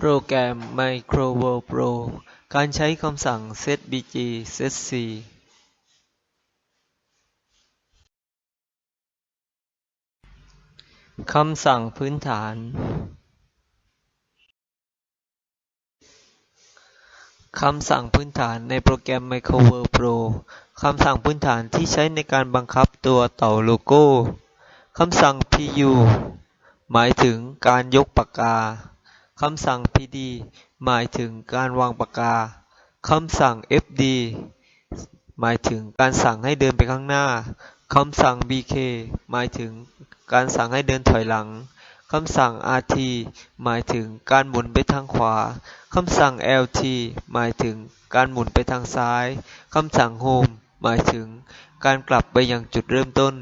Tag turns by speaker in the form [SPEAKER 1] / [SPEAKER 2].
[SPEAKER 1] โปรแกรม Microworld Pro การใช้คำสั่ง setbg setc คำสั่งพื้นฐาน คำสั่งพื้นฐานในโปรแกรม Microworld Pro คำสั่งพื้นฐานที่ใช้ในการบังคับตัวเต่าโลโก้ คำสั่ง pu หมายถึงการยกปากกา คำสั่ง pd หมายถึงการวางปากกา คำสั่ง fd หมายถึงการสั่งให้เดินไปข้างหน้า คำสั่ง bk หมายถึงการสั่งให้เดินถอยหลัง คำสั่ง rt หมายถึงการหมุนไปทางขวา คำสั่ง lt หมายถึงการหมุนไปทางซ้าย คำสั่ง home หมายถึงการกลับไปยังจุดเริ่มต้น